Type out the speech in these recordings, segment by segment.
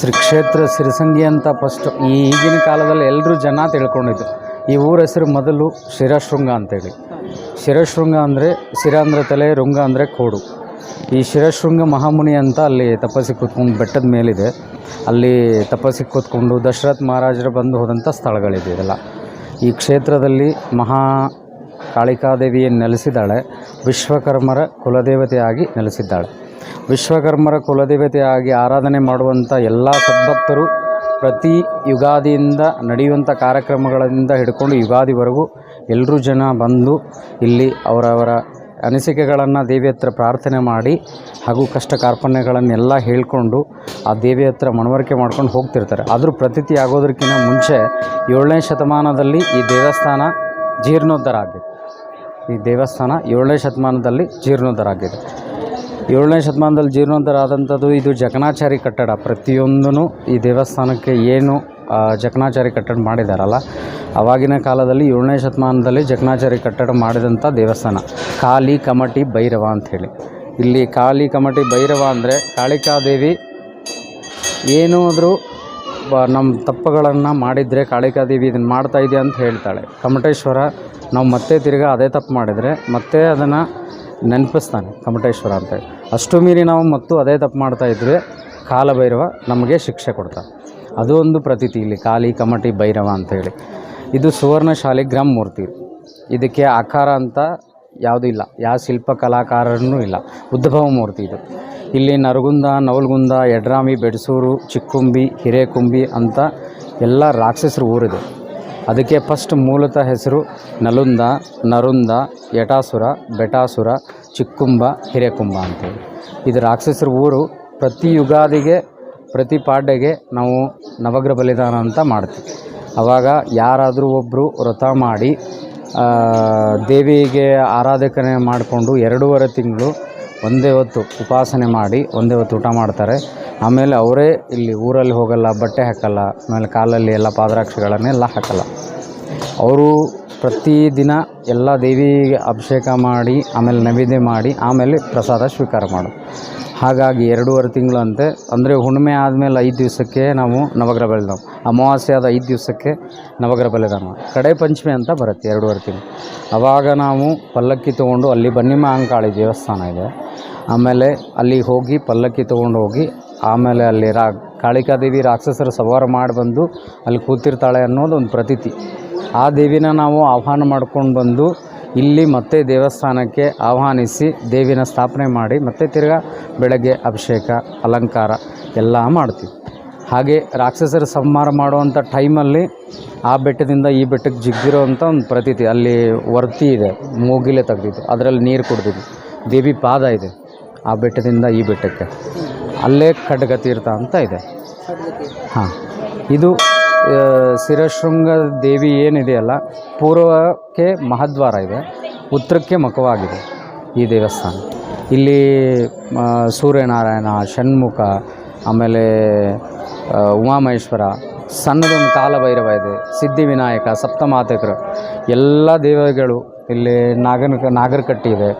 ಶ್ರೀ ಕ್ಷೇತ್ರ ಸಿರಿಸಂಗಿ ಅಂತ ಫಸ್ಟ್ ಈ ಈಗಿನ ಕಾಲದಲ್ಲಿ ಎಲ್ಲರೂ ಜನ ತಿಳ್ಕೊಂಡಿದ್ದು. ಈ ಊರ ಹೆಸರು ಮೊದಲು ಶಿರಶೃಂಗ ಅಂತೇಳಿ. ಶಿರಶೃಂಗ ಅಂದರೆ ಶಿರ ಅಂದರೆ ತಲೆ ಶೃಂಗ ಅಂದರೆ ಕೋಡು. ಈ ಶಿರಶೃಂಗ ಮಹಾಮುನಿ ಅಂತ ಅಲ್ಲಿ ತಪಸ್ಸಿ ಕೂತ್ಕೊಂಡು ಬೆಟ್ಟದ ಮೇಲಿದೆ. ಅಲ್ಲಿ ತಪಸ್ಸಿ ಕೂತ್ಕೊಂಡು ದಶರಥ್ ಮಹಾರಾಜರು ಬಂದು ಹೋದಂಥ ಸ್ಥಳಗಳಿದೆ ಇದೆಲ್ಲ. ಈ ಕ್ಷೇತ್ರದಲ್ಲಿ ಮಹಾ ಕಾಳಿಕಾದೇವಿಯನ್ನು ನೆಲೆಸಿದ್ದಾಳೆ, ವಿಶ್ವಕರ್ಮರ ಕುಲದೇವತೆಯಾಗಿ ನೆಲೆಸಿದ್ದಾಳೆ. ವಿಶ್ವಕರ್ಮರ ಕುಲದೇವತೆಯಾಗಿ ಆರಾಧನೆ ಮಾಡುವಂಥ ಎಲ್ಲ ಸದ್ಭಕ್ತರು ಪ್ರತಿ ಯುಗಾದಿಯಿಂದ ನಡೆಯುವಂಥ ಕಾರ್ಯಕ್ರಮಗಳಿಂದ ಹಿಡ್ಕೊಂಡು ಯುಗಾದಿವರೆಗೂ ಎಲ್ಲರೂ ಜನ ಬಂದು ಇಲ್ಲಿ ಅವರವರ ಅನಿಸಿಕೆಗಳನ್ನು ದೇವಿ ಹತ್ರ ಪ್ರಾರ್ಥನೆ ಮಾಡಿ ಹಾಗೂ ಕಷ್ಟ ಕಾರ್ಪಣ್ಯಗಳನ್ನೆಲ್ಲ ಹೇಳಿಕೊಂಡು ಆ ದೇವಿ ಹತ್ರ ಮನವರಿಕೆ ಮಾಡ್ಕೊಂಡು ಹೋಗ್ತಿರ್ತಾರೆ. ಆದರೂ ಪ್ರತೀತಿ ಆಗೋದಕ್ಕಿಂತ ಮುಂಚೆ ಏಳನೇ ಶತಮಾನದಲ್ಲಿ ಈ ದೇವಸ್ಥಾನ ಜೀರ್ಣೋದ್ಧಾರ ಆಗಿದೆ. ಈ ದೇವಸ್ಥಾನ ಏಳನೇ ಶತಮಾನದಲ್ಲಿ ಜೀರ್ಣೋದ್ಧಾರ ಆಗಿದೆ. ಏಳನೇ ಶತಮಾನದಲ್ಲಿ ಜೀರ್ಣೋದ್ಧಾರ ಆದಂಥದ್ದು ಇದು ಜಕಣಾಚಾರಿ ಕಟ್ಟಡ. ಪ್ರತಿಯೊಂದೂ ಈ ದೇವಸ್ಥಾನಕ್ಕೆ ಏನು ಜಕಣಾಚಾರಿ ಕಟ್ಟಡ ಮಾಡಿದಾರಲ್ಲ, ಅವಾಗಿನ ಕಾಲದಲ್ಲಿ ಏಳನೇ ಶತಮಾನದಲ್ಲಿ ಜಕಣಾಚಾರಿ ಕಟ್ಟಡ ಮಾಡಿದಂಥ ದೇವಸ್ಥಾನ. ಕಾಲಿ ಕಮಟಿ ಭೈರವ ಅಂಥೇಳಿ ಇಲ್ಲಿ ಕಾಲಿ ಕಮಟಿ ಭೈರವ ಅಂದರೆ ಕಾಳಿಕಾದೇವಿ. ಏನಾದರೂ ನಮ್ಮ ತಪ್ಪುಗಳನ್ನು ಮಾಡಿದರೆ ಕಾಳಿಕಾದೇವಿ ಇದನ್ನು ಮಾಡ್ತಾ ಇದೆ ಅಂತ ಹೇಳ್ತಾಳೆ. ಕಮಟೇಶ್ವರ, ನಾವು ಮತ್ತೆ ತಿರ್ಗಿ ಅದೇ ತಪ್ಪು ಮಾಡಿದರೆ ಮತ್ತೆ ಅದನ್ನು ನೆನಪಿಸ್ತಾನೆ ಕಮಟೇಶ್ವರ ಅಂತೇಳಿ ಅಷ್ಟು ಮೀರಿ ನಾವು ಮತ್ತು ಅದೇ ತಪ್ಪು ಮಾಡ್ತಾ ಇದ್ದರೆ ಕಾಲಭೈರವ ನಮಗೆ ಶಿಕ್ಷೆ ಕೊಡ್ತಾನೆ. ಅದು ಒಂದು ಪ್ರತೀತಿ ಇಲ್ಲಿ ಕಾಲಿ ಕಮಟಿ, ಭೈರವ ಅಂತೇಳಿ ಇದು ಸುವರ್ಣ ಶಾಲಿಗ್ರಾಮ್ ಮೂರ್ತಿ. ಇದಕ್ಕೆ ಆಕಾರ ಅಂತ ಯಾವುದೂ ಇಲ್ಲ. ಯಾವ ಶಿಲ್ಪ ಕಲಾಕಾರನೂ ಇಲ್ಲ. ಉದ್ಭವ ಮೂರ್ತಿ ಇದು. ಇಲ್ಲಿ ನರಗುಂದ, ನವಲ್ಗುಂದ ಯಡ್ರಾಮಿ ಬೆಡಸೂರು, ಚಿಕ್ಕುಂಬಿ, ಹಿರೇಕುಂಬಿ ಅಂತ ಎಲ್ಲ ರಾಕ್ಷಸರು ಊರಿದೆ. ಅದಕ್ಕೆ ಫಸ್ಟ್ ಮೂಲತಃ ಹೆಸರು ನಲುಂದ, ನರುಂದ, ಯಟಾಸುರ, ಬೆಟಾಸುರ, ಚಿಕ್ಕುಂಬ, ಹಿರೇಕುಂಬ ಅಂತೇಳಿ. ಇದು ರಾಕ್ಷಸರ ಊರು. ಪ್ರತಿ ಯುಗಾದಿಗೆ, ಪ್ರತಿ ಪಾಡ್ಯಗೆ ನಾವು ನವಗ್ರಹ ಬಲಿದಾನ ಅಂತ ಮಾಡ್ತೀವಿ. ಆವಾಗ ಯಾರಾದರೂ ಒಬ್ಬರು ವ್ರತ ಮಾಡಿ ದೇವಿಗೆ ಆರಾಧಕನೆ ಮಾಡಿಕೊಂಡು ಎರಡೂವರೆ ತಿಂಗಳು ಒಂದೇ ಹೊತ್ತು ಉಪಾಸನೆ ಮಾಡಿ, ಒಂದೇ ಹೊತ್ತು ಊಟ ಮಾಡ್ತಾರೆ. ಆಮೇಲೆ ಅವರೇ ಇಲ್ಲಿ ಊರಲ್ಲಿ ಹೋಗಲ್ಲ, ಬಟ್ಟೆ ಹಾಕಲ್ಲ, ಆಮೇಲೆ ಕಾಲಲ್ಲಿ ಎಲ್ಲ ಪಾದರಕ್ಷೆಗಳನ್ನೆಲ್ಲ ಹಾಕಲ್ಲ. ಅವರು ಪ್ರತಿದಿನ ಎಲ್ಲ ದೇವಿಗೆ ಅಭಿಷೇಕ ಮಾಡಿ, ಆಮೇಲೆ ನೈವೇದ್ಯ ಮಾಡಿ, ಆಮೇಲೆ ಪ್ರಸಾದ ಸ್ವೀಕಾರ ಮಾಡು ಹಾಗಾಗಿ ಎರಡೂವರೆ ತಿಂಗಳಂತೆ, ಅಂದರೆ ಹುಣ್ಣಿಮೆ ಆದಮೇಲೆ ಐದು ದಿವಸಕ್ಕೆ ನಾವು ನವಗ್ರಹ ಬೆಳೆದಾವು ಅಮಾವಾಸ್ಯೆ ಆದ ಐದು ದಿವಸಕ್ಕೆ ನವಗ್ರಹ ಬಲಿದಾನ ಕಡೆ ಪಂಚಮಿ ಅಂತ ಬರುತ್ತೆ ಎರಡೂವರೆ ತಿಂಗಳು. ಆವಾಗ ನಾವು ಪಲ್ಲಕ್ಕಿ ತೊಗೊಂಡು ಅಲ್ಲಿ ಬನ್ನಿಮ ಅಂಕಾಳಿ ದೇವಸ್ಥಾನ ಇದೆ. ಆಮೇಲೆ ಅಲ್ಲಿ ಹೋಗಿ ಪಲ್ಲಕ್ಕಿ ತೊಗೊಂಡು ಹೋಗಿ, ಆಮೇಲೆ ಅಲ್ಲಿ ರಾ, ಕಾಳಿಕಾದೇವಿ ರಾಕ್ಷಸರು ಸವಾರ ಮಾಡಿ ಬಂದು ಅಲ್ಲಿ ಕೂತಿರ್ತಾಳೆ ಅನ್ನೋದು ಒಂದು ಪ್ರತೀತಿ. ಆ ದೇವಿನ ನಾವು ಆಹ್ವಾನ ಮಾಡ್ಕೊಂಡು ಬಂದು ಇಲ್ಲಿ ಮತ್ತೆ ದೇವಸ್ಥಾನಕ್ಕೆ ಆಹ್ವಾನಿಸಿ ದೇವಿನ ಸ್ಥಾಪನೆ ಮಾಡಿ ಮತ್ತೆ ತಿರ್ಗಾ ಬೆಳಗ್ಗೆ ಅಭಿಷೇಕ ಅಲಂಕಾರ ಎಲ್ಲ ಮಾಡ್ತೀವಿ. ಹಾಗೆ ರಾಕ್ಷಸರ ಸಂಹಾರ ಮಾಡುವಂಥ ಟೈಮಲ್ಲಿ ಆ ಬೆಟ್ಟದಿಂದ ಈ ಬೆಟ್ಟಕ್ಕೆ ಜಿಗ್ಗಿರೋವಂಥ ಒಂದು ಪ್ರತೀತಿ ಅಲ್ಲಿ ವರ್ತಿ ಇದೆ ಮೂಗಿಲೆ ತೆಗ್ದಿದ್ದು ಅದರಲ್ಲಿ ನೀರು ಕುಡ್ದಿದ್ದು ದೇವಿ ಪಾದ ಇದೆ ಆ ಬೆಟ್ಟದಿಂದ ಈ ಬೆಟ್ಟಕ್ಕೆ. ಅಲ್ಲೇ ಖಡ್ಗತೀರ್ಥ ಅಂತ ಇದೆ. ಹಾಂ ಇದು ಶಿರಶೃಂಗ ದೇವಿ ಏನಿದೆಯಲ್ಲ, ಪೂರ್ವಕ್ಕೆ ಮಹಾದ್ವಾರ ಇದೆ, ಉತ್ತರಕ್ಕೆ ಮುಖವಾಗಿದೆ ಈ ದೇವಸ್ಥಾನ. ಇಲ್ಲಿ ಸೂರ್ಯನಾರಾಯಣ, ಷಣ್ಮುಖ, ಆಮೇಲೆ ಉಮಾಮಹೇಶ್ವರ, ಸಣ್ಣದೊಂದು ಕಾಲಭೈರವ ಇದೆ, ಸಿದ್ಧಿವಿನಾಯಕ, ಸಪ್ತಮಾತಕರು, ಎಲ್ಲ ದೇವಗಳು ಇಲ್ಲಿ ನಾಗನ, ನಾಗರಕಟ್ಟಿ ಇದೆ,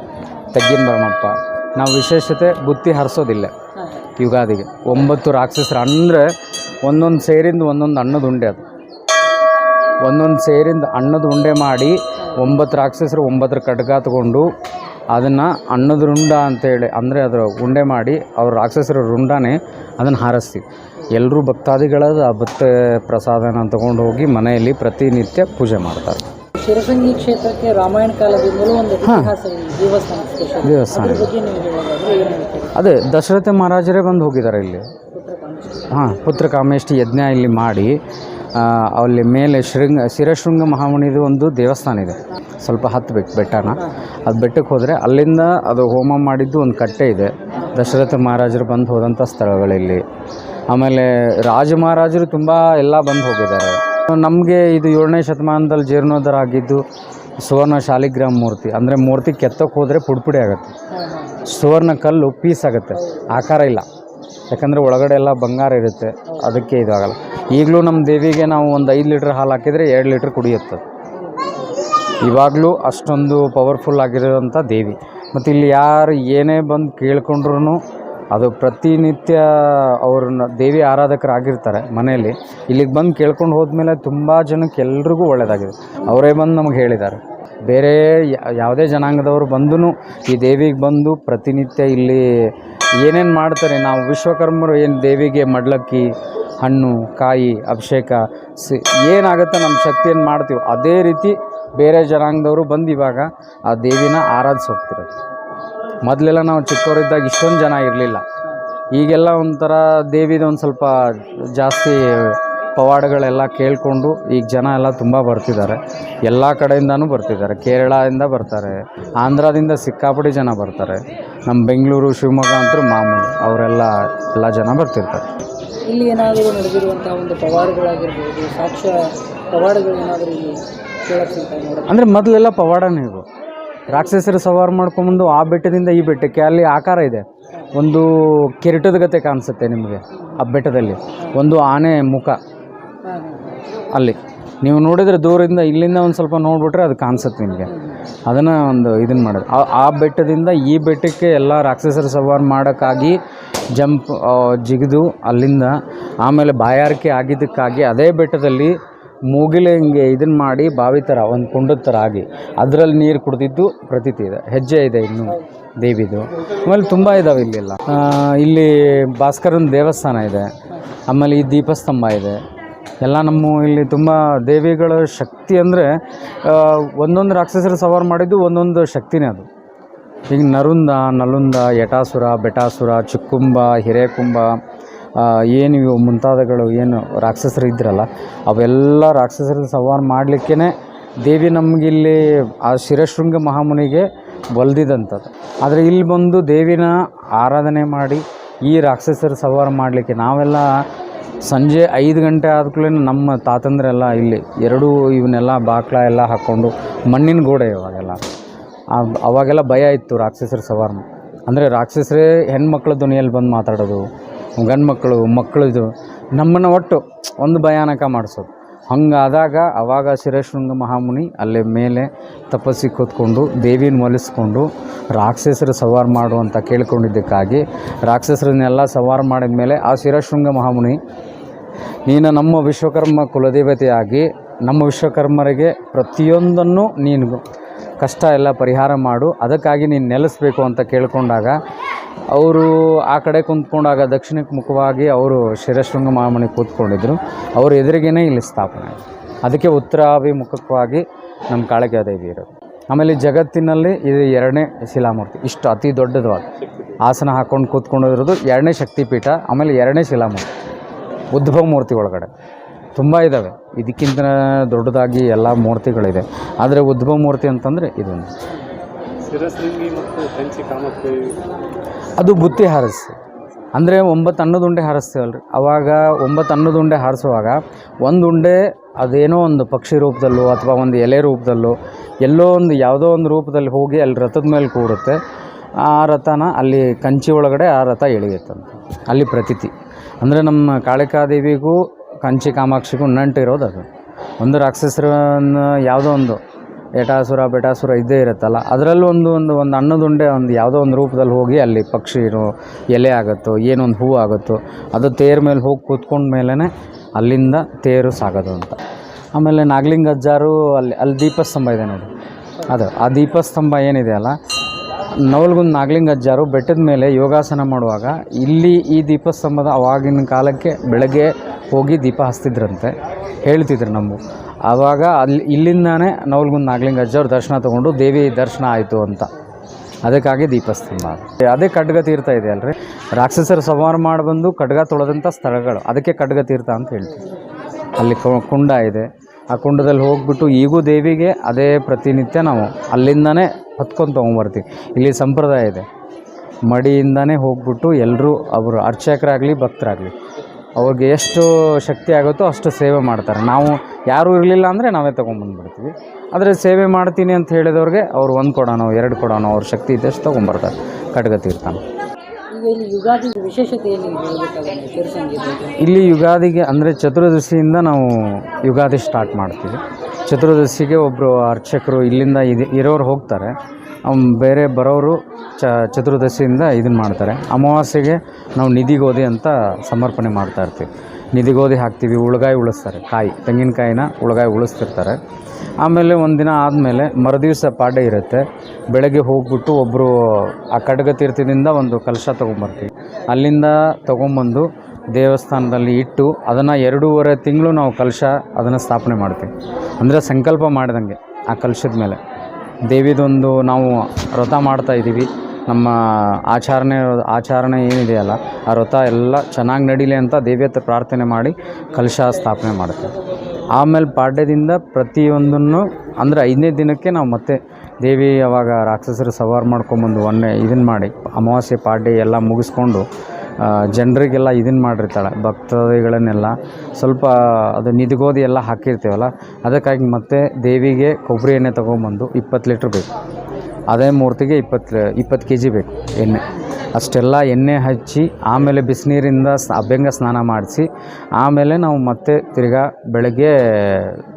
ತೆಗ್ಗಿನ ಬ್ರಹ್ಮಪ್ಪ. ನಾವು ವಿಶೇಷತೆ ಬುತ್ತಿ ಹರಿಸೋದಿಲ್ಲ. ಯುಗಾದಿಗೆ. ಒಂಬತ್ತು ರಾಕ್ಷಸರು ಅಂದರೆ ಒಂದೊಂದು ಸೇರಿಂದ ಒಂದೊಂದು ಅನ್ನದ ಉಂಡೆ ಅದು. ಒಂದೊಂದು ಸೇರಿಂದ ಅನ್ನದ ಉಂಡೆ ಮಾಡಿ ಒಂಬತ್ತು ರಾಕ್ಷಸರು ಒಂಬತ್ತರ ಖಡ್ಗ ತಗೊಂಡು ಅದನ್ನು ಅನ್ನದ ರುಂಡ ಅಂತೇಳಿ ಅಂದರೆ ಅದರ ಉಂಡೆ ಮಾಡಿ ಅವ್ರ ರಾಕ್ಷಸರ ರುಂಡನೇ ಅದನ್ನು ಹಾರಿಸ್ತೀವಿ. ಎಲ್ಲರೂ ಭಕ್ತಾದಿಗಳದ ಆ ಭಕ್ತ ಪ್ರಸಾದನ ತಗೊಂಡು ಹೋಗಿ ಮನೆಯಲ್ಲಿ ಪ್ರತಿನಿತ್ಯ ಪೂಜೆ ಮಾಡ್ತಾರೆ. ಶಿರಸಂಗಿ ಕ್ಷೇತ್ರಕ್ಕೆ ರಾಮಾಯಣ ಕಾಲದಿಂದಲೂ ಒಂದು ದೇವಸ್ಥಾನ ಅದೇ ದಶರಥ ಮಹಾರಾಜರೇ ಬಂದು ಹೋಗಿದ್ದಾರೆ ಇಲ್ಲಿ. ಹಾಂ, ಪುತ್ರ ಕಾಮೇಷ್ಠಿ ಯಜ್ಞ ಇಲ್ಲಿ ಮಾಡಿ ಅಲ್ಲಿ ಮೇಲೆ ಶೃಂಗ, ಶಿರಶೃಂಗ ಮಹಾಮುನಿದು ಒಂದು ದೇವಸ್ಥಾನ ಇದೆ. ಸ್ವಲ್ಪ ಹತ್ತಬೇಕು ಬೆಟ್ಟನ. ಅದು ಬೆಟ್ಟಕ್ಕೆ ಹೋದರೆ ಅಲ್ಲಿಂದ ಅದು ಹೋಮ ಮಾಡಿದ್ದು ಒಂದು ಕಟ್ಟೆ ಇದೆ. ದಶರಥ ಮಹಾರಾಜರು ಬಂದು ಹೋದಂಥ ಸ್ಥಳಗಳಿಲ್ಲಿ. ಆಮೇಲೆ ರಾಜ ಮಹಾರಾಜರು ತುಂಬ ಎಲ್ಲ ಬಂದು ಹೋಗಿದ್ದಾರೆ. ನಮಗೆ ಇದು ಏಳನೇ ಶತಮಾನದಲ್ಲಿ ಜೀರ್ಣೋದ್ಧಾರ ಆಗಿದ್ದು ಸುವರ್ಣ ಶಾಲಿಗ್ರಾಮ ಮೂರ್ತಿ. ಅಂದರೆ ಮೂರ್ತಿ ಕೆತ್ತಕ್ಕೆ ಹೋದರೆ ಪುಡ್ಪುಡಿ ಆಗುತ್ತೆ. ಸುವರ್ಣ ಕಲ್ಲು ಪೀಸ್ ಆಗುತ್ತೆ. ಆಕಾರ ಇಲ್ಲ. ಯಾಕಂದರೆ ಒಳಗಡೆ ಎಲ್ಲ ಬಂಗಾರ ಇರುತ್ತೆ. ಅದಕ್ಕೆ ಇದು ಆಗಲ್ಲ. ಈಗಲೂ ನಮ್ಮ ದೇವಿಗೆ ನಾವು ಒಂದು ಐದು ಲೀಟ್ರ್ ಹಾಲು ಹಾಕಿದರೆ ಎರಡು ಲೀಟ್ರ್ ಕುಡಿಯುತ್ತೆ. ಇವಾಗಲೂ ಅಷ್ಟೊಂದು ಪವರ್ಫುಲ್ ಆಗಿರೋಂಥ ದೇವಿ. ಮತ್ತು ಇಲ್ಲಿ ಯಾರು ಏನೇ ಬಂದು ಕೇಳ್ಕೊಂಡ್ರು ಅದು ಪ್ರತಿನಿತ್ಯ ಅವ್ರನ್ನ ದೇವಿ ಆರಾಧಕರಾಗಿರ್ತಾರೆ ಮನೆಯಲ್ಲಿ. ಇಲ್ಲಿಗೆ ಬಂದು ಕೇಳ್ಕೊಂಡು ಹೋದ್ಮೇಲೆ ತುಂಬ ಜನಕ್ಕೆ ಎಲ್ರಿಗೂ ಒಳ್ಳೆಯದಾಗಿದೆ ಅವರೇ ಬಂದು ನಮಗೆ ಹೇಳಿದ್ದಾರೆ ಬೇರೆ ಯಾವುದೇ ಜನಾಂಗದವರು ಬಂದೂ ಈ ದೇವಿಗೆ ಬಂದು ಪ್ರತಿನಿತ್ಯ ಇಲ್ಲಿ ಏನೇನು ಮಾಡ್ತಾರೆ, ನಾವು ವಿಶ್ವಕರ್ಮರು ಏನು ದೇವಿಗೆ ಮಡ್ಲಕ್ಕಿ, ಹಣ್ಣು, ಕಾಯಿ, ಅಭಿಷೇಕ ಸಿ, ಏನಾಗುತ್ತೆ ನಮ್ಮ ಶಕ್ತಿಯನ್ನು ಮಾಡ್ತೀವಿ ಅದೇ ರೀತಿ ಬೇರೆ ಜನಾಂಗದವರು ಬಂದು ಇವಾಗ ಆ ದೇವಿನ ಆರಾಧಿಸಿ ಹೋಗ್ತಿರೋದು ಮೊದಲೆಲ್ಲ ನಾವು ಚಿಕ್ಕವರಿದ್ದಾಗ ಇಷ್ಟೊಂದು ಜನ ಇರಲಿಲ್ಲ. ಈಗೆಲ್ಲ ಒಂಥರ ದೇವಿದು ಒಂದು ಸ್ವಲ್ಪ ಜಾಸ್ತಿ ಪವಾಡಗಳೆಲ್ಲ ಕೇಳಿಕೊಂಡು ಈಗ ಜನ ಎಲ್ಲ ತುಂಬ ಬರ್ತಿದ್ದಾರೆ. ಎಲ್ಲ ಕಡೆಯಿಂದನೂ ಬರ್ತಿದ್ದಾರೆ. ಕೇರಳದಿಂದ ಬರ್ತಾರೆ. ಆಂಧ್ರದಿಂದ ಸಿಕ್ಕಾಪಟ್ಟೆ ಜನ ಬರ್ತಾರೆ. ನಮ್ಮ ಬೆಂಗಳೂರು ಶಿವಮೊಗ್ಗ ಅಂತೂ ಮಾಮೂಲು ಅವರೆಲ್ಲ ಎಲ್ಲ ಜನ ಬರ್ತಿರ್ತಾರೆ. ಇಲ್ಲಿ ಏನಾದರೂ ನಡೆದಿರುವಂಥ ಒಂದು ಪವಾಡಗಳಾಗಿರ್ಬೋದು ಸಾಕ್ಷ್ಯ ಪವಾಡಗಳು ಏನಾದರೂ ಅಂದರೆ ಮೊದಲೆಲ್ಲ ಪವಾಡನೇ ಇವು ರಾಕ್ಷಸರು ಸವಾರ್ ಮಾಡ್ಕೊಂಬಂದು ಆ ಬೆಟ್ಟದಿಂದ ಈ ಬೆಟ್ಟಕ್ಕೆ ಅಲ್ಲಿ ಆಕಾರ ಇದೆ. ಒಂದು ಕೆರೆಟದ ಗತೆ ಕಾಣಿಸುತ್ತೆ ನಿಮಗೆ ಆ ಬೆಟ್ಟದಲ್ಲಿ. ಒಂದು ಆನೆ ಮುಖ ಅಲ್ಲಿ. ನೀವು ನೋಡಿದರೆ ದೂರದಿಂದ ಇಲ್ಲಿಂದ ಒಂದು ಸ್ವಲ್ಪ ನೋಡಿಬಿಟ್ರೆ ಅದು ಕಾಣಿಸುತ್ತೆ ನಿಮಗೆ. ಅದನ್ನು ಒಂದು ಇದನ್ನು ಮಾಡೋದು. ಆ ಬೆಟ್ಟದಿಂದ ಈ ಬೆಟ್ಟಕ್ಕೆ ಎಲ್ಲ ರಾಕ್ಷಸರ ಸವಾರ್ ಮಾಡೋಕ್ಕಾಗಿ ಜಂಪ್ ಜಿಗಿದು ಅಲ್ಲಿಂದ ಆಮೇಲೆ ಬಾಯಾರಿಕೆ ಆಗಿದ್ದಕ್ಕಾಗಿ ಅದೇ ಬೆಟ್ಟದಲ್ಲಿ ಮೂಗಿಲೆ ಹಿಂಗೆ ಇದನ್ನು ಮಾಡಿ ಬಾವಿ ಥರ, ಒಂದು ಕುಂಡದ ಥರ ಆಗಿ ಅದರಲ್ಲಿ ನೀರು ಕುಡಿದಿದ್ದು ಪ್ರತೀತಿ ಇದೆ. ಹೆಜ್ಜೆ ಇದೆ ಇನ್ನು ದೇವಿದು. ಆಮೇಲೆ ತುಂಬ ಇದಾವೆ ಇಲ್ಲೆಲ್ಲ. ಇಲ್ಲಿ ಭಾಸ್ಕರನ ದೇವಸ್ಥಾನ ಇದೆ. ಆಮೇಲೆ ಈ ದೀಪಸ್ತಂಭ ಇದೆ. ಎಲ್ಲ ನಮ್ಮ ಇಲ್ಲಿ ತುಂಬ ದೇವಿಗಳ ಶಕ್ತಿ ಅಂದರೆ ಒಂದೊಂದು ರಾಕ್ಷಸರು ಸವಾರು ಮಾಡಿದ್ದು ಒಂದೊಂದು ಶಕ್ತಿನೇ ಅದು. ಈಗ ನರುಂದ, ನಲುಂದ, ಯಟಾಸುರ, ಬೆಟಾಸುರ, ಚಿಕ್ಕುಂಬ, ಹಿರೇಕುಂಬ ಏನು ಇವು ಮುಂತಾದಗಳು ಏನು ರಾಕ್ಷಸರು ಇದ್ರಲ್ಲ, ಅವೆಲ್ಲ ರಾಕ್ಷಸರ ಸವಾರು ಮಾಡಲಿಕ್ಕೇ ದೇವಿ ನಮಗಿಲ್ಲಿ ಆ ಶಿರಶೃಂಗ ಮಹಾಮುನಿಗೆ ಒಲ್ದಿದಂಥದ್ದು ಆದರೆ ಇಲ್ಲಿ ಬಂದು ದೇವಿನ ಆರಾಧನೆ ಮಾಡಿ ಈ ರಾಕ್ಷಸರ ಸವಾರ ಮಾಡಲಿಕ್ಕೆ ನಾವೆಲ್ಲ ಸಂಜೆ ಐದು ಗಂಟೆ ಆದ್ಕೂಲೆ ನಮ್ಮ ತಾತಂದ್ರೆಲ್ಲ ಇಲ್ಲಿ ಎರಡೂ ಇವನ್ನೆಲ್ಲ ಬಾಕ್ಲ ಎಲ್ಲ ಹಾಕ್ಕೊಂಡು ಮಣ್ಣಿನ ಗೋಡೆ ಇವಾಗೆಲ್ಲ. ಅವಾಗೆಲ್ಲ ಭಯ ಇತ್ತು ರಾಕ್ಷಸರ ಸವಾರ ಅಂದರೆ ರಾಕ್ಷಸರೇ ಹೆಣ್ಮಕ್ಳ ಧ್ವನಿಯಲ್ಲಿ ಬಂದು ಮಾತಾಡೋದು ಗಂಡು ಮಕ್ಕಳು ಮಕ್ಕಳದು ನಮ್ಮನ್ನು ಒಟ್ಟು ಒಂದು ಭಯಾನಕ ಮಾಡಿಸೋದು. ಹಂಗಾದಾಗ ಅವಾಗ ಶಿರಶೃಂಗ ಮಹಾಮುನಿ ಅಲ್ಲೇ ಮೇಲೆ ತಪಸ್ಸಿ ಕೂತ್ಕೊಂಡು ದೇವಿನ ಒಲಿಸ್ಕೊಂಡು ರಾಕ್ಷಸರು ಸವಾರ ಮಾಡು ಅಂತ ಕೇಳ್ಕೊಂಡಿದ್ದಕ್ಕಾಗಿ ರಾಕ್ಷಸರನ್ನೆಲ್ಲ ಸವಾರ ಮಾಡಿದ ಮೇಲೆ ಆ ಶಿರಶೃಂಗ ಮಹಾಮುನಿ, ನೀನು ನಮ್ಮ ವಿಶ್ವಕರ್ಮ ಕುಲದೇವತೆಯಾಗಿ ನಮ್ಮ ವಿಶ್ವಕರ್ಮರಿಗೆ ಪ್ರತಿಯೊಂದನ್ನು ನೀನು ಕಷ್ಟ ಎಲ್ಲ ಪರಿಹಾರ ಮಾಡು, ಅದಕ್ಕಾಗಿ ನೀನು ನೆಲೆಸಬೇಕು ಅಂತ ಕೇಳ್ಕೊಂಡಾಗ ಅವರು ಆ ಕಡೆ ಕುಂತ್ಕೊಂಡಾಗ ದಕ್ಷಿಣಕ್ಕೆ ಮುಖವಾಗಿ ಅವರು ಶಿರಶೃಂಗ ಮಹಾಮಣಿ ಕೂತ್ಕೊಂಡಿದ್ರು. ಅವ್ರ ಎದುರಿಗೇನೆ ಇಲ್ಲಿ ಸ್ಥಾಪನೆ. ಅದಕ್ಕೆ ಉತ್ತರಾಭಿಮುಖವಾಗಿ ನಮ್ಮ ದೇವಿ ಇರೋದು. ಆಮೇಲೆ ಜಗತ್ತಿನಲ್ಲಿ ಇದು ಎರಡನೇ ಶಿಲಾಮೂರ್ತಿ. ಇಷ್ಟು ಅತಿ ದೊಡ್ಡದವಾದ ಆಸನ ಹಾಕ್ಕೊಂಡು ಕೂತ್ಕೊಂಡಿರೋದು ಎರಡನೇ ಶಕ್ತಿಪೀಠ, ಆಮೇಲೆ ಎರಡನೇ ಶಿಲಾಮೂರ್ತಿ. ಉದ್ಭವ ಮೂರ್ತಿ ಒಳಗಡೆ. ತುಂಬ ಇದ್ದಾವೆ ಇದಕ್ಕಿಂತ ದೊಡ್ಡದಾಗಿ ಎಲ್ಲ ಮೂರ್ತಿಗಳಿದೆ. ಆದರೆ ಉದ್ಭವ ಮೂರ್ತಿ ಅಂತಂದರೆ ಇದೊಂದು. ಅದು ಬುತ್ತಿ ಹಾರಿಸಿ. ಅಂದರೆ ಒಂಬತ್ತು ಅನ್ನದ ಉಂಡೆ ಹಾರಿಸ್ತೇವಲ್ರಿ ಅವಾಗ ಒಂಬತ್ತು ಅನ್ನದ ಉಂಡೆ ಹಾರಿಸುವಾಗ ಒಂದು ಉಂಡೆ ಅದೇನೋ ಒಂದು ಪಕ್ಷಿ ರೂಪದಲ್ಲೋ ಅಥವಾ ಒಂದು ಎಲೆ ರೂಪದಲ್ಲೋ ಎಲ್ಲೋ ಒಂದು ಯಾವುದೋ ಒಂದು ರೂಪದಲ್ಲಿ ಹೋಗಿ ಅಲ್ಲಿ ರಥದ ಮೇಲೆ ಕೂಡುತ್ತೆ. ಆ ರಥನ ಅಲ್ಲಿ ಕಂಚಿ ಒಳಗಡೆ ಆ ರಥ ಎಳೆಯುತ್ತಂತೆ ಅಲ್ಲಿ ಪ್ರತೀತಿ. ಅಂದರೆ ನಮ್ಮ ಕಾಳಿಕಾದೇವಿಗೂ, ಕಂಚಿ ಕಾಮಾಕ್ಷಿಗೂ ನಂಟಿರೋದು ಅದು. ಒಂದು ರಾಕ್ಷಸರನ್ನು ಯಾವುದೋ ಒಂದು ಏಟಾಸುರ, ಬೆಟಾಸುರ ಇದ್ದೇ ಇರುತ್ತಲ್ಲ. ಅದರಲ್ಲೂ ಒಂದು ಒಂದು ಒಂದು ಅನ್ನದುಂಡೆ ಒಂದು ಯಾವುದೋ ಒಂದು ರೂಪದಲ್ಲಿ ಹೋಗಿ ಅಲ್ಲಿ ಪಕ್ಷಿನೋ ಎಲೆ ಆಗುತ್ತೋ ಏನೊಂದು ಹೂವು ಆಗುತ್ತೋ, ಅದು ತೇರ್ ಮೇಲೆ ಹೋಗಿ ಕೂತ್ಕೊಂಡ ಮೇಲೇ ಅಲ್ಲಿಂದ ತೇರು ಸಾಗೋದು ಅಂತ. ಆಮೇಲೆ ನಾಗಲಿಂಗಜ್ಜಾರು ಅಲ್ಲಿ ಅಲ್ಲಿ ದೀಪಸ್ತಂಭ ಇದೆ ನೋಡಿ. ಅದು, ಆ ದೀಪಸ್ತಂಭ ಏನಿದೆ ಅಲ್ಲ, ನವಲ್ಗುಂದ್ ನಾಗಲಿಂಗ ಅಜ್ಜಾರು ಬೆಟ್ಟದ ಮೇಲೆ ಯೋಗಾಸನ ಮಾಡುವಾಗ ಇಲ್ಲಿ ಈ ದೀಪಸ್ತಂಭದ ಅವಾಗಿನ ಕಾಲಕ್ಕೆ ಬೆಳಗ್ಗೆ ಹೋಗಿ ದೀಪ ಹಚ್ತಿದ್ರಂತೆ. ಹೇಳ್ತಿದ್ರು ನಮ್ಮ. ಆವಾಗ ಅಲ್ಲಿ ಇಲ್ಲಿಂದಾನೇ ನವಲ್ಗುಂದ್ ನಾಗಲಿಂಗ ಅಜ್ಜವ್ರ ದರ್ಶನ ತೊಗೊಂಡು ದೇವಿ ದರ್ಶನ ಆಯಿತು ಅಂತ. ಅದಕ್ಕಾಗಿ ದೀಪಸ್ತಂಭ. ಅದೇ ಖಡ್ಗ ತೀರ್ಥ ಇದೆ ಅಲ್ರಿ? ರಾಕ್ಷಸರ ಸಂಹಾರ ಮಾಡಿ ಬಂದು ಖಡ್ಗ ತೊಳೆದಂಥ ಸ್ಥಳಗಳು. ಅದಕ್ಕೆ ಖಡ್ಗ ತೀರ್ಥ ಅಂತ ಹೇಳ್ತೀವಿ. ಅಲ್ಲಿ ಕುಂಡ ಇದೆ. ಆ ಕುಂಡದಲ್ಲಿ ಹೋಗ್ಬಿಟ್ಟು ಈಗೂ ದೇವಿಗೆ ಅದೇ ಪ್ರತಿನಿತ್ಯ ನಾವು ಅಲ್ಲಿಂದನೇ ಹೊತ್ಕೊಂಡು ತೊಗೊಂಬರ್ತೀವಿ. ಇಲ್ಲಿ ಸಂಪ್ರದಾಯ ಇದೆ. ಮಡಿಯಿಂದನೇ ಹೋಗ್ಬಿಟ್ಟು ಎಲ್ಲರೂ ಅವರು ಅರ್ಚಕರಾಗಲಿ, ಭಕ್ತರಾಗಲಿ ಅವ್ರಿಗೆ ಎಷ್ಟು ಶಕ್ತಿ ಆಗುತ್ತೋ ಅಷ್ಟು ಸೇವೆ ಮಾಡ್ತಾರೆ. ನಾವು ಯಾರೂ ಇರಲಿಲ್ಲ ಅಂದರೆ ನಾವೇ ತೊಗೊಂಬಂದ್ಬಿಡ್ತೀವಿ ಆದರೆ ಸೇವೆ ಮಾಡ್ತೀನಿ ಅಂತ ಹೇಳಿದವ್ರಿಗೆ ಅವ್ರು ಒಂದು ಕೊಡೋಣ ಎರಡು ಕೊಡೋಣ ಅವ್ರ ಶಕ್ತಿ ಇದ್ದಷ್ಟು ತೊಗೊಂಬರ್ತಾರೆ ಖಡ್ಗ ತೀರ್ಥನ. ಇಲ್ಲಿ ಯುಗಾದಿ ಇಲ್ಲಿ ಯುಗಾದಿಗೆ ಅಂದರೆ ಚತುರ್ದಶಿಯಿಂದ ನಾವು ಯುಗಾದಿ ಸ್ಟಾರ್ಟ್ ಮಾಡ್ತೀವಿ. ಚತುರ್ದಶಿಗೆ ಒಬ್ಬರು ಅರ್ಚಕರು ಇಲ್ಲಿಂದ ಇದು ಇರೋರು ಹೋಗ್ತಾರೆ. ಬೇರೆ ಬರೋರು ಚ, ಚತುರ್ದಶಿಯಿಂದ ಇದನ್ನು ಮಾಡ್ತಾರೆ. ಅಮಾವಾಸ್ಯೆಗೆ ನಾವು ನಿಧಿಗೋಧಿ ಅಂತ ಸಮರ್ಪಣೆ ಮಾಡ್ತಾ ಇರ್ತೀವಿ. ನಿಧಿಗೋಧಿ ಹಾಕ್ತೀವಿ, ಉಳಗಾಯಿ ಉಳಿಸ್ತಾರೆ, ಕಾಯಿ, ತೆಂಗಿನಕಾಯಿನ ಉಳಗಾಯಿ ಉಳಿಸ್ತಿರ್ತಾರೆ. ಆಮೇಲೆ ಒಂದಿನ ಆದಮೇಲೆ ಮರುದಿವಸ ಪಾಡೆ ಇರುತ್ತೆ. ಬೆಳಗ್ಗೆ ಹೋಗ್ಬಿಟ್ಟು ಒಬ್ಬರು ಆ ಖಡ್ಗ ತೀರ್ಥದಿಂದ ಒಂದು ಕಲಶ ತೊಗೊಂಬರ್ತೀವಿ. ಅಲ್ಲಿಂದ ತೊಗೊಂಬಂದು ದೇವಸ್ಥಾನದಲ್ಲಿ ಇಟ್ಟು ಅದನ್ನು ಎರಡೂವರೆ ತಿಂಗಳು ನಾವು ಕಲಶ ಅದನ್ನು ಸ್ಥಾಪನೆ ಮಾಡ್ತೀವಿ. ಅಂದರೆ ಸಂಕಲ್ಪ ಮಾಡಿದಂಗೆ ಆ ಕಲಶದ ಮೇಲೆ. ದೇವಿದೊಂದು ನಾವು ವ್ರತ ಮಾಡ್ತಾ ಇದ್ದೀವಿ. ನಮ್ಮ ಆಚರಣೆ ಆಚರಣೆ ಏನಿದೆಯಲ್ಲ ಆ ವ್ರತ ಎಲ್ಲ ಚೆನ್ನಾಗಿ ನಡೀಲಿ ಅಂತ ದೇವಿ ಹತ್ರ ಪ್ರಾರ್ಥನೆ ಮಾಡಿ ಕಲಶ ಸ್ಥಾಪನೆ ಮಾಡ್ತೇವೆ ಆಮೇಲೆ ಪಾಡ್ಯದಿಂದ ಪ್ರತಿಯೊಂದನ್ನು, ಅಂದರೆ ಐದನೇ ದಿನಕ್ಕೆ ನಾವು ಮತ್ತೆ ದೇವಿ ಅವಾಗ ರಾಕ್ಷಸರು ಸವಾರ ಮಾಡ್ಕೊಂಬಂದು ಒನ್ನೆ ಇದನ್ನು ಮಾಡಿ, ಅಮಾವಾಸ್ಯೆ ಪಾಡ್ಯ ಎಲ್ಲ ಮುಗಿಸ್ಕೊಂಡು ಜನರಿಗೆಲ್ಲ ಇದನ್ನು ಮಾಡಿರ್ತಾಳೆ, ಭಕ್ತಾದಿಗಳನ್ನೆಲ್ಲ ಸ್ವಲ್ಪ ಅದು ನಿಧಿಗೋದಿ ಎಲ್ಲ ಹಾಕಿರ್ತೀವಲ್ಲ, ಅದಕ್ಕಾಗಿ ಮತ್ತೆ ದೇವಿಗೆ ಕೊಬ್ಬರಿ ಎಣ್ಣೆ ತೊಗೊಂಬಂದು ಇಪ್ಪತ್ತು ಲೀಟ್ರ್ ಬೇಕು. ಅದೇ ಮೂರ್ತಿಗೆ ಇಪ್ಪತ್ತು ಇಪ್ಪತ್ತು ಕೆ ಜಿ ಬೇಕು ಎಣ್ಣೆ. ಅಷ್ಟೆಲ್ಲ ಎಣ್ಣೆ ಹಚ್ಚಿ ಆಮೇಲೆ ಬಿಸಿನೀರಿಂದ ಸ್, ಅಭ್ಯಂಗ ಸ್ನಾನ ಮಾಡಿಸಿ, ಆಮೇಲೆ ನಾವು ಮತ್ತೆ ತಿರ್ಗಾ ಬೆಳಗ್ಗೆ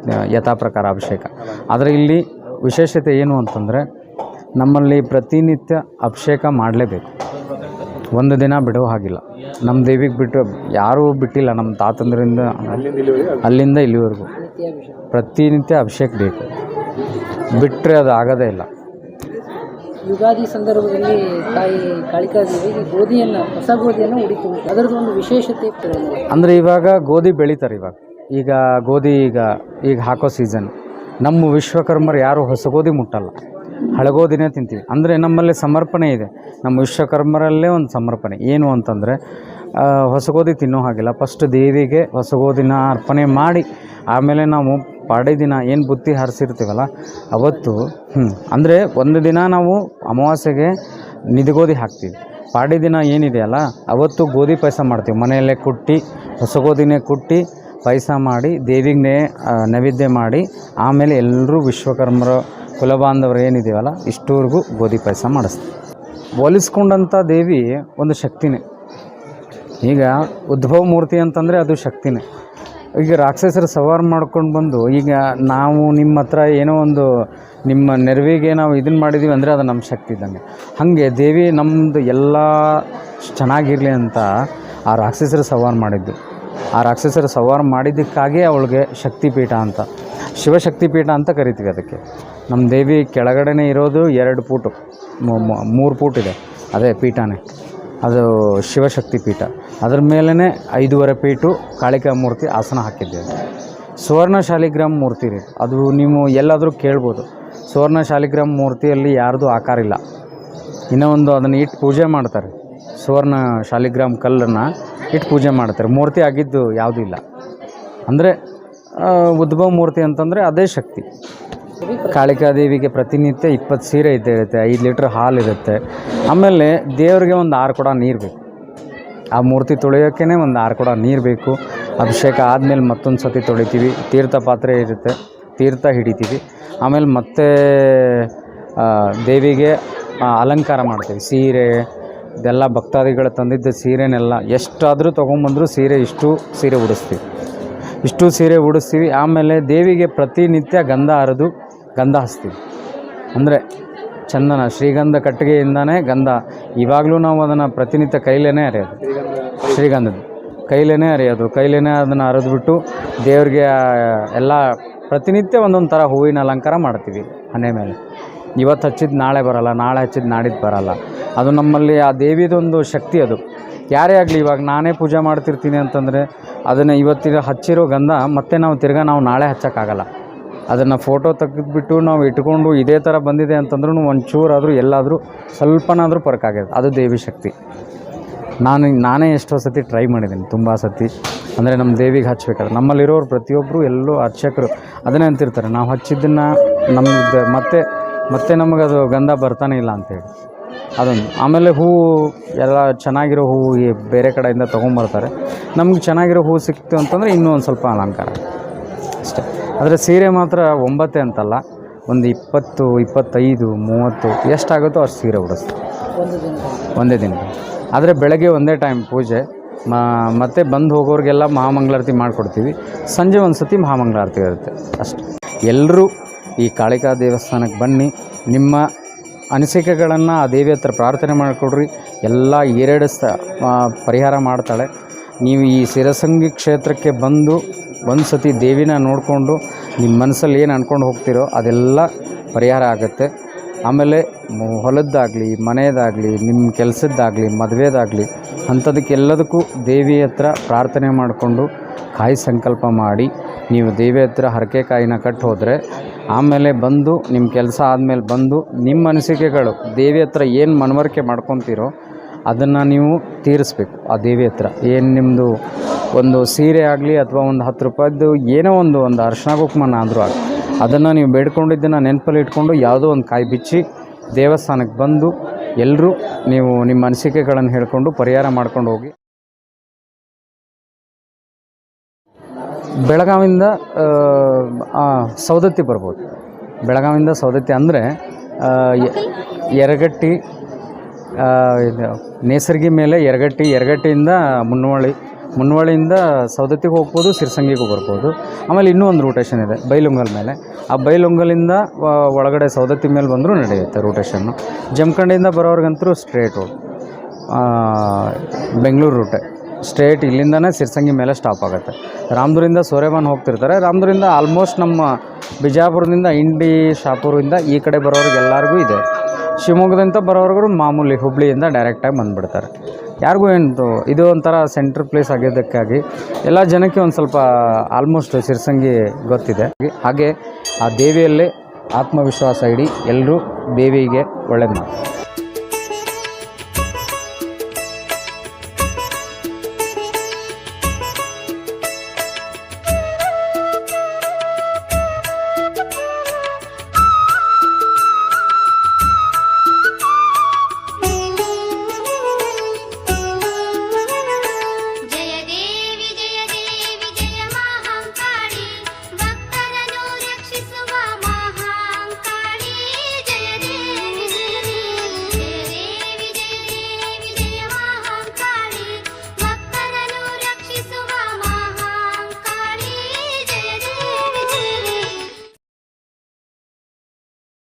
ಯಥಾಪ್ರಕಾರ ಯಥಾ ಪ್ರಕಾರ ಅಭಿಷೇಕ. ಆದರೆ ಇಲ್ಲಿ ವಿಶೇಷತೆ ಏನು ಅಂತಂದರೆ, ನಮ್ಮಲ್ಲಿ ಪ್ರತಿನಿತ್ಯ ಅಭಿಷೇಕ ಮಾಡಲೇಬೇಕು. ಒಂದು ದಿನ ಬಿಡೋ ಹಾಗಿಲ್ಲ. ನಮ್ಮ ದೇವಿಗೆ ಬಿಟ್ಟು ಯಾರೂ ಬಿಟ್ಟಿಲ್ಲ ನಮ್ಮ ತಾತಂದ್ರಿಂದ ಅಲ್ಲಿಂದ ಇಲ್ಲಿವರೆಗೂ. ಪ್ರತಿನಿತ್ಯ ಅಭಿಷೇಕ ಬೇಕು. ಬಿಟ್ಟರೆ ಅದು ಆಗೋದೇ ಇಲ್ಲ. ಯುಗಾದಿ ಸಂದರ್ಭದಲ್ಲಿ ತಾಯಿ ಕಾಳಿಕಾದೇವಿಗೆ ಗೋಧಿಯನ್ನು ಹೊಸ ಗೋಧಿಯನ್ನು ಉಡಿತು ಅದರದ್ದು ಒಂದು ವಿಶೇಷತೆ. ಅಂದರೆ ಇವಾಗ ಗೋಧಿ ಬೆಳೀತಾರೆ ಇವಾಗ. ಈಗ ಗೋಧಿ ಈಗ ಈಗ ಹಾಕೋ ಸೀಸನ್ ನಮ್ಮ ವಿಶ್ವಕರ್ಮರು ಯಾರು ಹೊಸ ಗೋಧಿ ಮುಟ್ಟಲ್ಲ. ಹಳಗೋದಿನೇ ತಿಂತೀವಿ. ಅಂದರೆ ನಮ್ಮಲ್ಲಿ ಸಮರ್ಪಣೆ ಇದೆ. ನಮ್ಮ ವಿಶ್ವಕರ್ಮರಲ್ಲೇ ಒಂದು ಸಮರ್ಪಣೆ. ಏನು ಅಂತಂದರೆ ಹೊಸಗೋದಿ ತಿನ್ನೋ ಹಾಗಿಲ್ಲ. ಫಸ್ಟ್ ದೇವಿಗೆ ಹೊಸಗೋದಿನ ಅರ್ಪಣೆ ಮಾಡಿ, ಆಮೇಲೆ ನಾವು ಪಾಡಿ ದಿನ ಏನು ಬುತ್ತಿ ಹಾರಿಸಿರ್ತೀವಲ್ಲ, ಅವತ್ತು ಹ್ಞೂ ಅಂದರೆ ಒಂದು ದಿನ ನಾವು ಅಮಾವಾಸ್ಯೆಗೆ ನಿಧಿಗೋಧಿ ಹಾಕ್ತೀವಿ. ಪಾಡಿ ದಿನ ಏನಿದೆಯಲ್ಲ, ಅವತ್ತು ಗೋಧಿ ಪಾಯಸ ಮಾಡ್ತೀವಿ. ಮನೆಯಲ್ಲೇ ಕುಟ್ಟಿ, ಹೊಸಗೋದಿನೇ ಕುಟ್ಟಿ ಪಾಯಸ ಮಾಡಿ ದೇವಿಗೆ ನೈವೇದ್ಯ ಮಾಡಿ, ಆಮೇಲೆ ಎಲ್ಲರೂ ವಿಶ್ವಕರ್ಮರ ಕುಲಬಾಂಧವರು ಏನಿದೆಯಲ್ಲ ಇಷ್ಟೋರ್ಗು ಗೋಧಿ ಪಾಯಸ ಮಾಡಿಸ್ತೀವಿ ಹೋಲಿಸ್ಕೊಂಡಂಥ ದೇವಿ ಒಂದು ಶಕ್ತಿನೇ. ಈಗ ಉದ್ಭವ ಮೂರ್ತಿ ಅಂತಂದರೆ ಅದು ಶಕ್ತಿನೇ. ಈಗ ರಾಕ್ಷಸರು ಸವಾರ್ ಮಾಡ್ಕೊಂಡು ಬಂದು, ಈಗ ನಾವು ನಿಮ್ಮ ಹತ್ರ ಏನೋ ಒಂದು ನಿಮ್ಮ ನೆರವಿಗೆ ನಾವು ಇದನ್ನು ಮಾಡಿದ್ದೀವಿ ಅಂದರೆ ಅದು ನಮ್ಮ ಶಕ್ತಿ ಇದ್ದಂಗೆ. ಹಾಗೆ ದೇವಿ ನಮ್ಮದು ಎಲ್ಲ ಚೆನ್ನಾಗಿರಲಿ ಅಂತ ಆ ರಾಕ್ಷಸರು ಸವಾರ್ ಮಾಡಿದ್ದು. ಆ ರಾಕ್ಷಸರ ಸಂವಾರ ಮಾಡಿದ್ದಕ್ಕಾಗಿ ಅವಳಿಗೆ ಶಕ್ತಿಪೀಠ ಅಂತ. ಶಿವಶಕ್ತಿ ಪೀಠ ಅಂತ ಕರಿತೀವಿ ಅದಕ್ಕೆ. ನಮ್ಮ ದೇವಿ ಕೆಳಗಡೆನೇ ಇರೋದು ಎರಡು ಪೂಟು. ಮೂರು ಫೂಟ್ ಇದೆ ಅದೇ ಪೀಠನೇ. ಅದು ಶಿವಶಕ್ತಿ ಪೀಠ ಅದ್ರ ಮೇಲೇ ಐದೂವರೆ ಪೀಠು ಕಾಳಿಕಾ ಮೂರ್ತಿ ಆಸನ ಹಾಕಿದ್ದೇವೆ. ಸುವರ್ಣ ಶಾಲಿಗ್ರಾಮ್ ಮೂರ್ತಿ ರೀ. ಅದು ನೀವು ಎಲ್ಲಾದರೂ ಕೇಳ್ಬೋದು. ಸುವರ್ಣ ಶಾಲಿಗ್ರಾಮ್ ಮೂರ್ತಿಯಲ್ಲಿ ಯಾರ್ದು ಆಕಾರ ಇಲ್ಲ. ಇನ್ನೂ ಒಂದು ಅದನ್ನು ಇಟ್ಟು ಪೂಜೆ ಮಾಡ್ತಾರೆ. ಸುವರ್ಣ ಶಾಲಿಗ್ರಾಮ್ ಕಲ್ಲನ್ನು ಇಟ್ಟು ಪೂಜೆ ಮಾಡ್ತಾರೆ. ಮೂರ್ತಿ ಆಗಿದ್ದು ಯಾವುದೂ ಇಲ್ಲ. ಅಂದರೆ ಉದ್ಭವ ಮೂರ್ತಿ ಅಂತಂದರೆ ಅದೇ ಶಕ್ತಿ. ಕಾಳಿಕಾದೇವಿಗೆ ಪ್ರತಿನಿತ್ಯ ಇಪ್ಪತ್ತು ಸೀರೆ ಇದ್ದೇ ಇರುತ್ತೆ, ಐದು ಲೀಟ್ರ್ ಹಾಲು ಇರುತ್ತೆ. ಆಮೇಲೆ ದೇವರಿಗೆ ಒಂದು ಆರು ಕೊಡ ನೀರು ಬೇಕು. ಆ ಮೂರ್ತಿ ತೊಳೆಯೋಕ್ಕೇ ಒಂದು ಆರು ಕೊಡ ನೀರು ಬೇಕು. ಅಭಿಷೇಕ ಆದಮೇಲೆ ಮತ್ತೊಂದು ಸತಿ ತೊಳಿತೀವಿ. ತೀರ್ಥ ಪಾತ್ರೆ ಇರುತ್ತೆ, ತೀರ್ಥ ಹಿಡಿತೀವಿ. ಆಮೇಲೆ ಮತ್ತೆ ದೇವಿಗೆ ಅಲಂಕಾರ ಮಾಡ್ತೀವಿ. ಸೀರೆ ಇದೆಲ್ಲ ಭಕ್ತಾದಿಗಳು ತಂದಿದ್ದ ಸೀರೆನೆಲ್ಲ ಎಷ್ಟಾದರೂ ತೊಗೊಂಬಂದರೂ ಸೀರೆ ಇಷ್ಟು ಸೀರೆ ಉಡಿಸ್ತೀವಿ. ಇಷ್ಟು ಸೀರೆ ಉಡಿಸ್ತೀವಿ. ಆಮೇಲೆ ದೇವಿಗೆ ಪ್ರತಿನಿತ್ಯ ಗಂಧ ಹರಿದು ಗಂಧ ಹಚ್ತೀವಿ. ಅಂದರೆ ಚಂದನ, ಶ್ರೀಗಂಧ ಕಟ್ಟಿಗೆಯಿಂದನೇ ಗಂಧ. ಇವಾಗಲೂ ನಾವು ಅದನ್ನು ಪ್ರತಿನಿತ್ಯ ಕೈಲೇ ಅರೆಯೋದು ಶ್ರೀಗಂಧದ ಕೈಲೇ ಅರೆಯೋದು ಕೈಲೇ ಅದನ್ನು ಅರೆದ್ಬಿಟ್ಟು ದೇವ್ರಿಗೆ ಎಲ್ಲ ಪ್ರತಿನಿತ್ಯ ಒಂದೊಂದು ಥರ ಹೂವಿನ ಅಲಂಕಾರ ಮಾಡ್ತೀವಿ ಮನೆ ಮೇಲೆ. ಇವತ್ತು ಹಚ್ಚಿದ್ದು ನಾಳೆ ಬರಲ್ಲ, ನಾಳೆ ಹಚ್ಚಿದ್ದು ನಾಡಿದ್ದು ಬರಲ್ಲ. ಅದು ನಮ್ಮಲ್ಲಿ ಆ ದೇವಿದೊಂದು ಶಕ್ತಿ ಅದು. ಯಾರೇ ಆಗಲಿ ಇವಾಗ ನಾನೇ ಪೂಜೆ ಮಾಡ್ತಿರ್ತೀನಿ ಅಂತಂದರೆ ಅದನ್ನು ಇವತ್ತಿನ ಹಚ್ಚಿರೋ ಗಂಧ ಮತ್ತೆ ನಾವು ತಿರ್ಗಾ ನಾವು ನಾಳೆ ಹಚ್ಚೋಕ್ಕಾಗಲ್ಲ. ಅದನ್ನು ಫೋಟೋ ತೆಗೆದುಬಿಟ್ಟು ನಾವು ಇಟ್ಕೊಂಡು ಇದೇ ಥರ ಬಂದಿದೆ ಅಂತಂದ್ರೂ ಒಂಚೂರಾದರೂ ಎಲ್ಲಾದರೂ ಸ್ವಲ್ಪನಾದರೂ ಪರ್ಕಾಗಿದೆ ಅದು ದೇವಿ ಶಕ್ತಿ. ನಾನು ನಾನೇ ಎಷ್ಟೋ ಸತಿ ಟ್ರೈ ಮಾಡಿದ್ದೀನಿ, ತುಂಬ ಸತಿ. ಅಂದರೆ ನಮ್ಮ ದೇವಿಗೆ ಹಚ್ಚಬೇಕಾದ್ರೆ ನಮ್ಮಲ್ಲಿರೋರು ಪ್ರತಿಯೊಬ್ಬರು ಎಲ್ಲೋ ಅರ್ಚಕರು ಅದನ್ನೇ ಅಂತಿರ್ತಾರೆ. ನಾವು ಹಚ್ಚಿದ್ದನ್ನು ನಮ್ಮದು ಮತ್ತೆ ಮತ್ತೆ ನಮಗದು ಗಂಧ ಬರ್ತಾನೆ ಇಲ್ಲ ಅಂತೇಳಿ. ಅದೊಂದು. ಆಮೇಲೆ ಹೂವು ಎಲ್ಲ ಚೆನ್ನಾಗಿರೋ ಹೂವು ಈ ಬೇರೆ ಕಡೆಯಿಂದ ತೊಗೊಂಬರ್ತಾರೆ. ನಮ್ಗೆ ಚೆನ್ನಾಗಿರೋ ಹೂವು ಸಿಕ್ತು ಅಂತಂದರೆ ಇನ್ನೂ ಒಂದು ಸ್ವಲ್ಪ ಅಲಂಕಾರ. ಅಷ್ಟೇ. ಆದರೆ ಸೀರೆ ಮಾತ್ರ ಒಂಬತ್ತೇ ಅಂತಲ್ಲ ಒಂದು ಇಪ್ಪತ್ತು ಇಪ್ಪತ್ತೈದು ಮೂವತ್ತು ಎಷ್ಟಾಗುತ್ತೋ ಅಷ್ಟು ಸೀರೆ ಉಡಿಸ್ತು ಒಂದೇ ದಿನ. ಆದರೆ ಬೆಳಗ್ಗೆ ಒಂದೇ ಟೈಮ್ ಪೂಜೆ ಮ ಮತ್ತು ಬಂದು ಹೋಗೋರಿಗೆಲ್ಲ ಮಹಾಮಂಗಳಾರತಿ ಮಾಡಿಕೊಡ್ತೀವಿ. ಸಂಜೆ ಒಂದು ಸತಿ ಮಹಾಮಂಗಳಾರತಿ ಇರುತ್ತೆ. ಅಷ್ಟೆ. ಎಲ್ಲರೂ ಈ ಕಾಳಿಕಾ ದೇವಸ್ಥಾನಕ್ಕೆ ಬನ್ನಿ. ನಿಮ್ಮ ಅನಿಸಿಕೆಗಳನ್ನು ಆ ದೇವಿ ಹತ್ರ ಪ್ರಾರ್ಥನೆ ಮಾಡಿಕೊಡ್ರಿ. ಎಲ್ಲ ಈಡೇರಿಸ್ತ ಆ, ಪರಿಹಾರ ಮಾಡ್ತಾಳೆ. ನೀವು ಈ ಶಿರಸಂಗಿ ಕ್ಷೇತ್ರಕ್ಕೆ ಬಂದು ಒಂದು ಸತಿ ದೇವಿನ ನೋಡಿಕೊಂಡು ನಿಮ್ಮ ಮನಸ್ಸಲ್ಲಿ ಏನು ಅಂದ್ಕೊಂಡು ಹೋಗ್ತಿರೋ ಅದೆಲ್ಲ ಪರಿಹಾರ ಆಗುತ್ತೆ. ಆಮೇಲೆ ಹೊಲದ್ದಾಗಲಿ ಮನೆಯದಾಗಲಿ ನಿಮ್ಮ ಕೆಲಸದ್ದಾಗಲಿ ಮದುವೆದಾಗಲಿ ಅಂಥದಕ್ಕೆಲ್ಲದಕ್ಕೂ ದೇವಿ ಹತ್ರ ಪ್ರಾರ್ಥನೆ ಮಾಡಿಕೊಂಡು ಕಾಯಿ ಸಂಕಲ್ಪ ಮಾಡಿ ನೀವು ದೇವಿ ಹತ್ರ ಹರಕೆ ಕಾಯಿನ ಕಟ್ಟಿ ಹೋದರೆ ಆಮೇಲೆ ಬಂದು ನಿಮ್ಮ ಕೆಲಸ ಆದಮೇಲೆ ಬಂದು ನಿಮ್ಮ ಅನಿಸಿಕೆಗಳು, ದೇವಿ ಹತ್ರ ಏನು ಮನವರಿಕೆ ಮಾಡ್ಕೊತೀರೋ ಅದನ್ನು ನೀವು ತೀರಿಸ್ಬೇಕು ಆ ದೇವಿ ಹತ್ರ. ಏನು ನಿಮ್ಮದು ಒಂದು ಸೀರೆ ಆಗಲಿ ಅಥವಾ ಒಂದು ಹತ್ತು ರೂಪಾಯಿದ್ದು ಏನೋ ಒಂದು ಒಂದು ಅರ್ಶನ ಕುಕ್ಮನ ಆದರೂ ಆಗಲಿ, ಅದನ್ನು ನೀವು ಬೇಡ್ಕೊಂಡಿದ್ದನ್ನು ನೆನಪಲ್ಲಿ ಇಟ್ಕೊಂಡು ಯಾವುದೋ ಒಂದು ಕಾಯಿ ಬಿಚ್ಚಿ ದೇವಸ್ಥಾನಕ್ಕೆ ಬಂದು ಎಲ್ಲರೂ ನೀವು ನಿಮ್ಮ ಅನಿಸಿಕೆಗಳನ್ನು ಹೇಳ್ಕೊಂಡು ಪರಿಹಾರ ಮಾಡ್ಕೊಂಡು ಹೋಗಿ. ಆ, ಸೌದತ್ತಿ ಬರ್ಬೋದು. ಬೆಳಗಾವಿಂದ ಸೌದತ್ತಿ ಅಂದರೆ ಎರಗಟ್ಟಿ ನೇಸರ್ಗಿ ಮೇಲೆ ಎರಗಟ್ಟಿ ಎರಗಟ್ಟಿಯಿಂದ ಮುನ್ನವಳ್ಳಿ ಮುನ್ನವಳ್ಳಿಯಿಂದ ಸೌದತ್ತಿಗೆ ಹೋಗ್ಬೋದು ಸಿರ್ಸಂಗಿಗೂ ಬರ್ಬೋದು. ಆಮೇಲೆ ಇನ್ನೂ ಒಂದು ರೂಟೇಷನ್ ಇದೆ ಬೈಲುಂಗಲ್ ಮೇಲೆ. ಆ ಬೈಲುಂಗಲಿಂದ ಒಳಗಡೆ ಸೌದತ್ತಿ ಮೇಲೆ ಬಂದರೂ ನಡೆಯುತ್ತೆ ರೂಟೇಷನ್ನು ಜಮಖಂಡಿಯಿಂದ ಬರೋರ್ಗಂತರೂ ಸ್ಟ್ರೇಟ್ ರೋಡ್ ಬೆಂಗಳೂರು ರೂಟೆ ಸ್ಟ್ರೇಟ್ ಇಲ್ಲಿಂದನೇ ಸಿರ್ಸಂಗಿ ಮೇಲೆ ಸ್ಟಾಪ್ ಆಗುತ್ತೆ. ರಾಮದುರಿಂದ ಸೋರೆಬಾನ್ ಹೋಗ್ತಿರ್ತಾರೆ. ರಾಮದುರಿಂದ ಆಲ್ಮೋಸ್ಟ್ ನಮ್ಮ ಬಿಜಾಪುರದಿಂದ, ಇಂಡಿ, ಶಾಪುರದಿಂದ ಈ ಕಡೆ ಬರೋರಿಗೆ ಎಲ್ಲರಿಗೂ ಇದೆ. ಶಿವಮೊಗ್ಗದಿಂದ ಬರೋರ್ಗು ಮಾಮೂಲಿ ಹುಬ್ಳಿಯಿಂದ ಡೈರೆಕ್ಟಾಗಿ ಬಂದುಬಿಡ್ತಾರೆ. ಯಾರಿಗೂ ಏನು ಇದು ಒಂಥರ ಸೆಂಟ್ರ್ ಪ್ಲೇಸ್ ಆಗಿದ್ದಕ್ಕಾಗಿ ಎಲ್ಲ ಜನಕ್ಕೆ ಒಂದು ಸ್ವಲ್ಪ ಆಲ್ಮೋಸ್ಟ್ ಸಿರ್ಸಂಗಿ ಗೊತ್ತಿದೆ. ಹಾಗೆ ಆ ದೇವಿಯಲ್ಲೇ ಆತ್ಮವಿಶ್ವಾಸ ಇಡಿ ಎಲ್ಲರೂ ದೇವಿಗೆ ಒಳ್ಳೇದು ಮಾಡಿ.